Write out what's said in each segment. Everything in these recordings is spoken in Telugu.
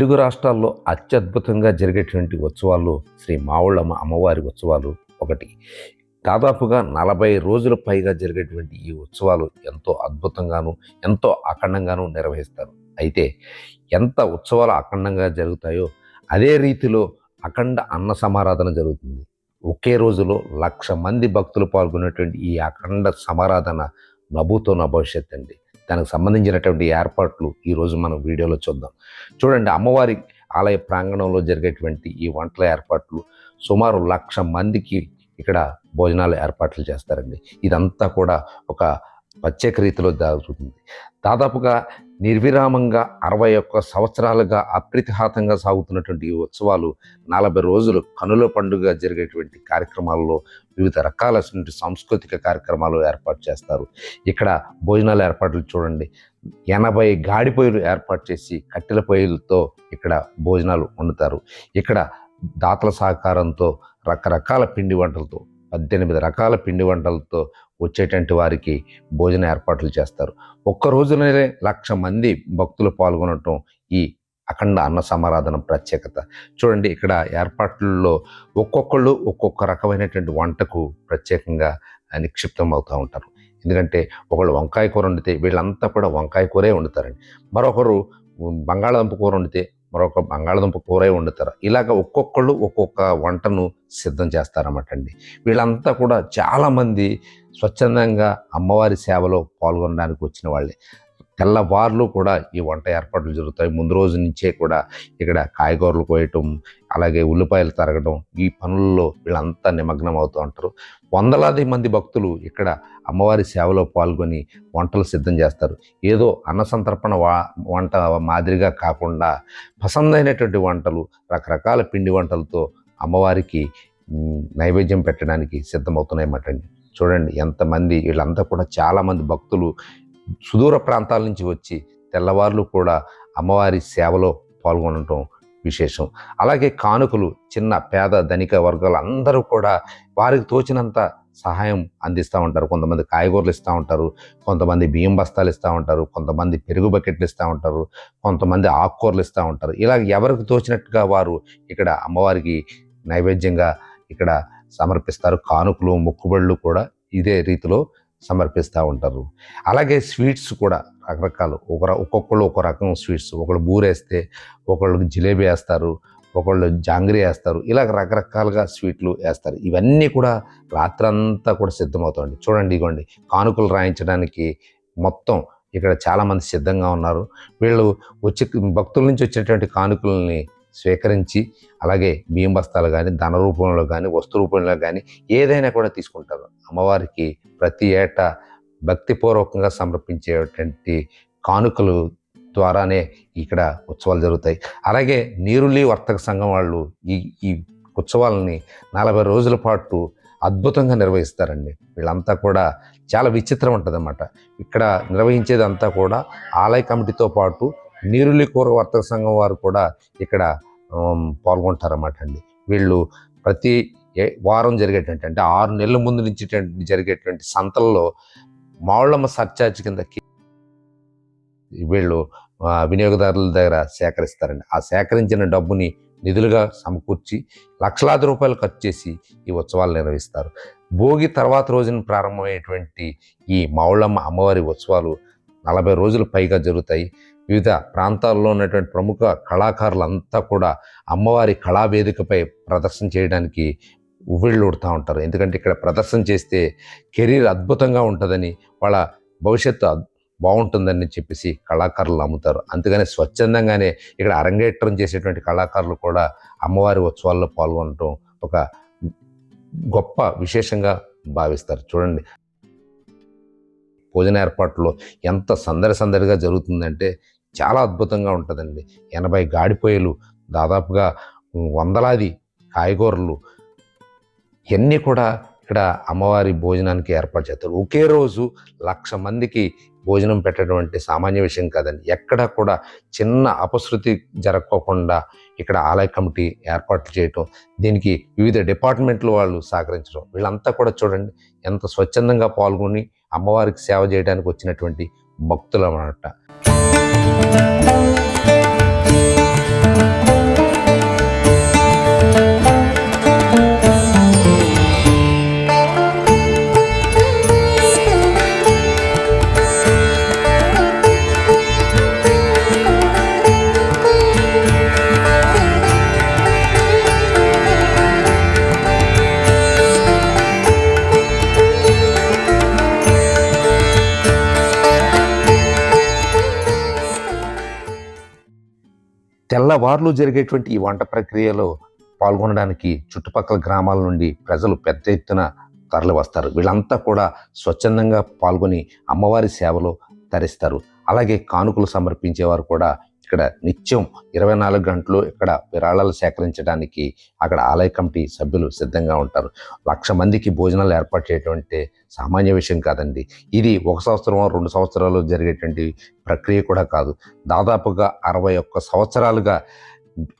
తెలుగు రాష్ట్రాల్లో అత్యద్భుతంగా జరిగేటువంటి ఉత్సవాల్లో శ్రీ మావుళ్ళమ్మ అమ్మవారి ఉత్సవాలు ఒకటి. దాదాపుగా నలభై రోజుల పైగా జరిగేటువంటి ఈ ఉత్సవాలు ఎంతో అద్భుతంగాను ఎంతో అఖండంగాను నిర్వహిస్తారు. అయితే ఎంత ఉత్సవాలు అఖండంగా జరుగుతాయో అదే రీతిలో అఖండ అన్న సమారాధన జరుగుతుంది. ఒకే రోజులో లక్ష మంది భక్తులు పాల్గొనేటువంటి ఈ అఖండ సమారాధన నభూతో నా భవిష్యత్ అండి. దానికి సంబంధించినటువంటి ఏర్పాట్లు ఈరోజు మనం వీడియోలో చూద్దాం. చూడండి అమ్మవారి ఆలయ ప్రాంగణంలో జరిగేటువంటి ఈ వంటల ఏర్పాట్లు సుమారు లక్ష మందికి ఇక్కడ భోజనాలు ఏర్పాట్లు చేస్తారండి. ఇదంతా కూడా ఒక ప్రత్యేక రీతిలో జరుగుతుంది. దాదాపుగా నిర్విరామంగా అరవై ఒక్క సంవత్సరాలుగా అప్రతిహాతంగా సాగుతున్నటువంటి ఈ ఉత్సవాలు నలభై రోజులు కనుల పండుగ జరిగేటువంటి కార్యక్రమాల్లో వివిధ రకాలైనటువంటి సాంస్కృతిక కార్యక్రమాలు ఏర్పాటు చేస్తారు. ఇక్కడ భోజనాల ఏర్పాట్లు చూడండి. ఎనభై గాడి పొయ్యిలు ఏర్పాటు చేసి కట్టెల పొయ్యిలతో ఇక్కడ భోజనాలు వండుతారు. ఇక్కడ దాతల సహకారంతో రకరకాల పిండి వంటలతో పద్దెనిమిది రకాల పిండి వంటలతో వచ్చేటువంటి వారికి భోజన ఏర్పాట్లు చేస్తారు. ఒక్క రోజులోనే లక్ష మంది భక్తులు పాల్గొనటం ఈ అఖండ అన్న సమారాధన ప్రత్యేకత. చూడండి ఇక్కడ ఏర్పాట్లలో ఒక్కొక్కళ్ళు ఒక్కొక్క రకమైనటువంటి వంటకు ప్రత్యేకంగా నిక్షిప్తం అవుతూ ఉంటారు. ఎందుకంటే ఒకళ్ళు వంకాయ కూర వండితే వీళ్ళంతా కూడా వంకాయ కూరే వండుతారండి. మరొకరు బంగాళాదుంప కూర వండితే మరొక బంగాళదుంప కూరే వండుతారు. ఇలాగ ఒక్కొక్కళ్ళు ఒక్కొక్క వంటను సిద్ధం చేస్తారన్నమాట అండి వీళ్ళంతా కూడా చాలామంది స్వచ్ఛందంగా అమ్మవారి సేవలో పాల్గొనడానికి వచ్చిన వాళ్ళే. తెల్లవార్లు కూడా ఈ వంట ఏర్పాట్లు జరుగుతాయి. ముందు రోజు నుంచే కూడా ఇక్కడ కాయగూరలు కోయటం అలాగే ఉల్లిపాయలు తరగడం ఈ పనుల్లో వీళ్ళంతా నిమగ్నం అవుతూ ఉంటారు. వందలాది మంది భక్తులు ఇక్కడ అమ్మవారి సేవలో పాల్గొని వంటలు సిద్ధం చేస్తారు. ఏదో అన్నసంతర్పణ వా వంట మాదిరిగా కాకుండా పసందైనటువంటి వంటలు రకరకాల పిండి వంటలతో అమ్మవారికి నైవేద్యం పెట్టడానికి సిద్ధమవుతున్నాయన్నమాట అండి. చూడండి ఎంతమంది వీళ్ళంతా కూడా చాలామంది భక్తులు సుదూర ప్రాంతాల నుంచి వచ్చి తెల్లవార్లు కూడా అమ్మవారి సేవలో పాల్గొనటం విశేషం. అలాగే కానుకలు చిన్న పేద ధనిక వర్గాలు అందరూ కూడా వారికి తోచినంత సహాయం అందిస్తూ ఉంటారు. కొంతమంది కాయగూరలు ఇస్తూ ఉంటారు కొంతమంది బియ్యం బస్తాలు ఇస్తూ ఉంటారు కొంతమంది పెరుగు బకెట్లు ఇస్తూ ఉంటారు కొంతమంది ఆకుకూరలు ఇస్తూ ఉంటారు. ఇలా ఎవరికి తోచినట్టుగా వారు ఇక్కడ అమ్మవారికి నైవేద్యంగా ఇక్కడ సమర్పిస్తారు. కానుకలు మొక్కుబళ్ళు కూడా ఇదే రీతిలో సమర్పిస్తూ ఉంటారు. అలాగే స్వీట్స్ కూడా రకరకాలు. ఒక ఒక్కొక్కళ్ళు ఒక రకం స్వీట్స్. ఒకళ్ళు బూరేస్తే ఒకళ్ళు జిలేబీ వేస్తారు. ఒకళ్ళు జాంగ్రీ వేస్తారు. ఇలా రకరకాలుగా స్వీట్లు వేస్తారు. ఇవన్నీ కూడా రాత్రంతా కూడా సిద్ధమవుతాయండి. చూడండి ఇగోండి. కానుకలు రాయించడానికి మొత్తం ఇక్కడ చాలామంది సిద్ధంగా ఉన్నారు. వీళ్ళు వచ్చి భక్తుల నుంచి వచ్చేటువంటి కానుకలని స్వీకరించి అలాగే బియ్యం బస్తాలు కానీ ధన రూపంలో కానీ వస్తు రూపంలో కానీ ఏదైనా కూడా తీసుకుంటారు. అమ్మవారికి ప్రతి ఏటా భక్తిపూర్వకంగా సమర్పించేటువంటి కానుకలు ద్వారానే ఇక్కడ ఉత్సవాలు జరుగుతాయి. అలాగే నీరులి వర్తక సంఘం వాళ్ళు ఈ ఈ ఉత్సవాలని నలభై రోజుల పాటు అద్భుతంగా నిర్వహిస్తారండి. వీళ్ళంతా కూడా చాలా విచిత్రం ఉంటుందన్నమాట. ఇక్కడ నిర్వహించేదంతా కూడా ఆలయ కమిటీతో పాటు నీరులి కూర వర్తక సంఘం వారు కూడా ఇక్కడ పాల్గొంటారన్నమాట అండి. వీళ్ళు ప్రతి ఏ- వారం జరిగేటువంటి అంటే ఆరు నెలల ముందు నుంచి జరిగేటువంటి సంతల్లో మావుళ్ళమ్మ సర్చార్జ్ కింద వీళ్ళు వినియోగదారుల దగ్గర సేకరిస్తారండి. ఆ సేకరించిన డబ్బుని నిధులుగా సమకూర్చి లక్షలాది రూపాయలు ఖర్చు చేసి ఈ ఉత్సవాలు నిర్వహిస్తారు. భోగి తర్వాత రోజున ప్రారంభమయ్యేటువంటి ఈ మావుళ్ళమ్మ అమ్మవారి ఉత్సవాలు నలభై రోజులు పైగా జరుగుతాయి. వివిధ ప్రాంతాల్లో ఉన్నటువంటి ప్రముఖ కళాకారులంతా కూడా అమ్మవారి కళావేదికపై ప్రదర్శన చేయడానికి ఉవ్విళ్ళూడుతూ ఉంటారు. ఎందుకంటే ఇక్కడ ప్రదర్శన చేస్తే కెరీర్ అద్భుతంగా ఉంటుందని వాళ్ళ భవిష్యత్తు బాగుంటుందని చెప్పేసి కళాకారులు నమ్ముతారు. అందుకని స్వచ్ఛందంగానే ఇక్కడ అరంగేట్రం చేసేటువంటి కళాకారులు కూడా అమ్మవారి ఉత్సవాల్లో పాల్గొనడం ఒక గొప్ప విశేషంగా భావిస్తారు. చూడండి. భోజన ఏర్పాట్లో ఎంత సందడి సందడిగా జరుగుతుందంటే చాలా అద్భుతంగా ఉంటుందండి. ఎనభై గాడిపోయలు దాదాపుగా వందలాది కాయగూరలు ఇవన్నీ కూడా ఇక్కడ అమ్మవారి భోజనానికి ఏర్పాటు చేస్తారు. ఒకే రోజు లక్ష మందికి భోజనం పెట్టడం అంటే సామాన్య విషయం కాదండి. ఎక్కడ కూడా చిన్న అపశృతి జరగకోకుండా ఇక్కడ ఆలయ కమిటీ ఏర్పాట్లు చేయటం దీనికి వివిధ డిపార్ట్మెంట్లు వాళ్ళు సహకరించడం వీళ్ళంతా కూడా చూడండి ఎంత స్వచ్ఛందంగా పాల్గొని అమ్మవారికి సేవ చేయడానికి వచ్చినటువంటి భక్తులు అన్నమాట Música తెల్లవార్లు జరిగేటువంటి ఈ వంట ప్రక్రియలో పాల్గొనడానికి చుట్టుపక్కల గ్రామాల నుండి ప్రజలు పెద్ద ఎత్తున తరలి వస్తారు. వీళ్ళంతా కూడా స్వచ్ఛందంగా పాల్గొని అమ్మవారి సేవలో తరిస్తారు. అలాగే కానుకలు సమర్పించేవారు కూడా ఇక్కడ నిత్యం ఇరవై నాలుగు గంటలు ఇక్కడ విరాళాలు సేకరించడానికి అక్కడ ఆలయ కమిటీ సభ్యులు సిద్ధంగా ఉంటారు. లక్ష మందికి భోజనాలు ఏర్పాటు చేయటం అంటే సామాన్య విషయం కాదండి. ఇది ఒక సంవత్సరం రెండు సంవత్సరాలు జరిగేటువంటి ప్రక్రియ కూడా కాదు. దాదాపుగా అరవై ఒక్క సంవత్సరాలుగా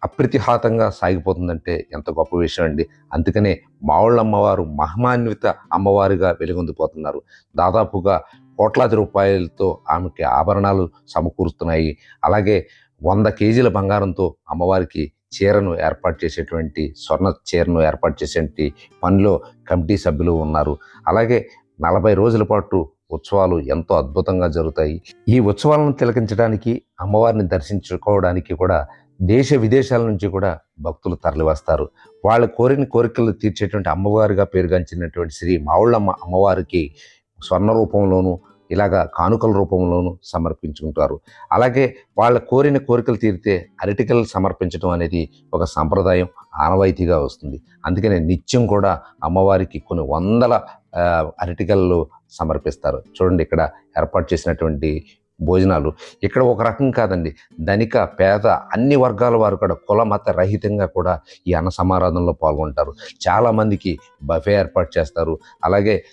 అప్రతిహాతంగా సాగిపోతుందంటే ఎంత గొప్ప విషయం అండి. అందుకనే మావుళ్ళ అమ్మవారు మహిమాన్విత అమ్మవారిగా వెలుగొందిపోతున్నారు. దాదాపుగా కోట్లాది రూపాయలతో ఆమెకి ఆభరణాలు సమకూరుస్తున్నాయి అలాగే వంద కేజీల బంగారంతో అమ్మవారికి చీరను ఏర్పాటు చేసేటువంటి స్వర్ణ చీరను ఏర్పాటు చేసేటువంటి పనిలో కమిటీ సభ్యులు ఉన్నారు. అలాగే నలభై రోజుల పాటు ఉత్సవాలు ఎంతో అద్భుతంగా జరుగుతాయి. ఈ ఉత్సవాలను తిలకించడానికి అమ్మవారిని దర్శించుకోవడానికి కూడా దేశ విదేశాల నుంచి కూడా భక్తులు తరలివస్తారు. వాళ్ళ కోరిన కోరికలు తీర్చేటువంటి అమ్మవారిగా పేరుగాంచినటువంటి శ్రీ మావుళ్ళమ్మ అమ్మవారికి స్వర్ణ రూపంలోనూ ఇలాగా కానుకల రూపంలోనూ సమర్పించుకుంటారు. అలాగే వాళ్ళ కోరిన కోరికలు తీరితే అరటికలు సమర్పించడం అనేది ఒక సంప్రదాయం ఆనవాయితీగా వస్తుంది. అందుకనే నిత్యం కూడా అమ్మవారికి కొన్ని వందల అరటికలు సమర్పిస్తారు. చూడండి ఇక్కడ ఏర్పాటు చేసినటువంటి భోజనాలు. ఇక్కడ ఒక రకం కాదండి. ధనిక పేద అన్ని వర్గాల వారు కూడా కుల మత రహితంగా కూడా ఈ అన్న సమారాధనలో పాల్గొంటారు. చాలామందికి బఫే ఏర్పాటు చేస్తారు. అలాగే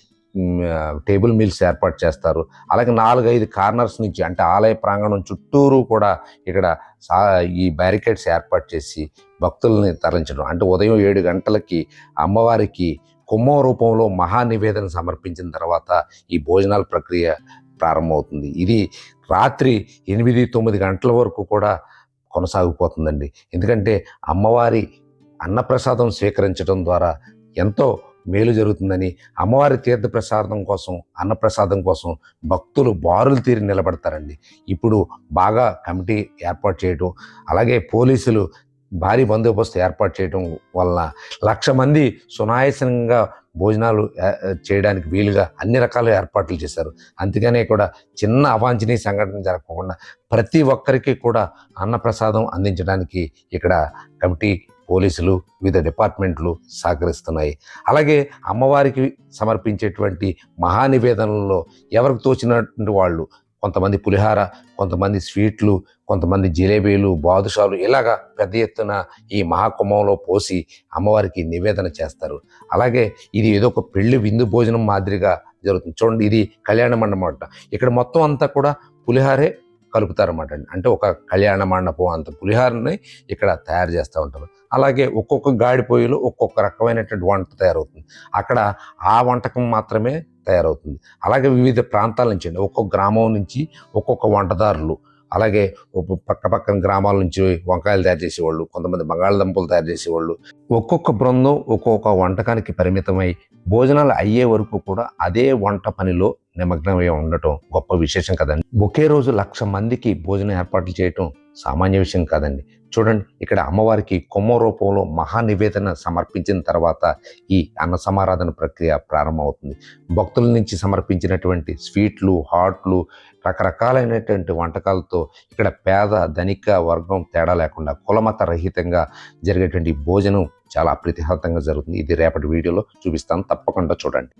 టేబుల్ మీల్స్ ఏర్పాటు చేస్తారు. అలాగే నాలుగైదు కార్నర్స్ నుంచి అంటే ఆలయ ప్రాంగణం చుట్టూరు కూడా ఇక్కడ సా ఈ బ్యారికేడ్స్ ఏర్పాటు చేసి భక్తుల్ని తరలించడం. అంటే ఉదయం ఏడు గంటలకి అమ్మవారికి కుంభం రూపంలో మహానివేదన సమర్పించిన తర్వాత ఈ భోజనాల ప్రక్రియ ప్రారంభమవుతుంది. ఇది రాత్రి ఎనిమిది తొమ్మిది గంటల వరకు కూడా కొనసాగిపోతుందండి. ఎందుకంటే అమ్మవారి అన్నప్రసాదం స్వీకరించడం ద్వారా ఎంతో మేలు జరుగుతుందని అమ్మవారి తీర్థప్రసాదం కోసం అన్నప్రసాదం కోసం భక్తులు బారులు తీరి నిలబడతారండి. ఇప్పుడు బాగా కమిటీ ఏర్పాటు చేయటం అలాగే పోలీసులు భారీ బందోబస్తు ఏర్పాటు చేయటం వలన లక్ష మంది సునాయాసంగా భోజనాలు చేయడానికి వీలుగా అన్ని రకాల ఏర్పాట్లు చేశారు. అందుకనే కూడా చిన్న అవాంఛనీయ సంఘటన జరగకుండా ప్రతి ఒక్కరికి కూడా అన్నప్రసాదం అందించడానికి ఇక్కడ కమిటీ పోలీసులు వివిధ డిపార్ట్మెంట్లు సహకరిస్తున్నాయి. అలాగే అమ్మవారికి సమర్పించేటువంటి మహానివేదనలో ఎవరికి తోచినటువంటి వాళ్ళు? కొంతమంది పులిహార కొంతమంది స్వీట్లు కొంతమంది జిలేబీలు బాదుషాలు ఇలాగా పెద్ద ఎత్తున ఈ మహాకుంభంలో పోసి అమ్మవారికి నివేదన చేస్తారు. అలాగే ఇది ఏదో ఒక పెళ్ళి విందు భోజనం మాదిరిగా జరుగుతుంది. చూడండి ఇది కళ్యాణ మండపం అంట. ఇక్కడ మొత్తం అంతా కూడా పులిహారే కలుపుతారన్నమాట అండి. అంటే ఒక కళ్యాణ మండపం అంత పులిహారని ఇక్కడ తయారు చేస్తూ ఉంటారు. అలాగే ఒక్కొక్క గాడిపోయిలో ఒక్కొక్క రకమైనటువంటి వంట తయారవుతుంది. అక్కడ ఆ వంటకం మాత్రమే తయారవుతుంది. అలాగే వివిధ ప్రాంతాల నుంచి అండి ఒక్కొక్క గ్రామం నుంచి ఒక్కొక్క వంటదారులు అలాగే ఒక్కొక్క పక్క పక్కన గ్రామాల నుంచి వంకాయలు తయారు చేసేవాళ్ళు కొంతమంది బంగాళదుంపలు తయారు చేసేవాళ్ళు. ఒక్కొక్క బృందం ఒక్కొక్క వంటకానికి పరిమితమై భోజనాలు అయ్యే వరకు కూడా అదే వంట పనిలో నిమగ్నమై ఉండటం గొప్ప విశేషం కదండి. ఒకే రోజు లక్ష మందికి భోజనం ఏర్పాట్లు చేయటం సామాన్య విషయం కాదండి. చూడండి ఇక్కడ అమ్మవారికి కొమ్మ రూపంలో మహానివేదన సమర్పించిన తర్వాత ఈ అన్న సమారాధన ప్రక్రియ ప్రారంభమవుతుంది. భక్తుల నుంచి సమర్పించినటువంటి స్వీట్లు హాట్లు రకరకాలైనటువంటి వంటకాలతో ఇక్కడ పేద ధనిక వర్గం తేడా లేకుండా కులమత రహితంగా జరిగేటువంటి భోజనం చాలా అప్రతిహతంగా జరుగుతుంది. ఇది రేపటి వీడియోలో చూపిస్తాను. తప్పకుండా చూడండి.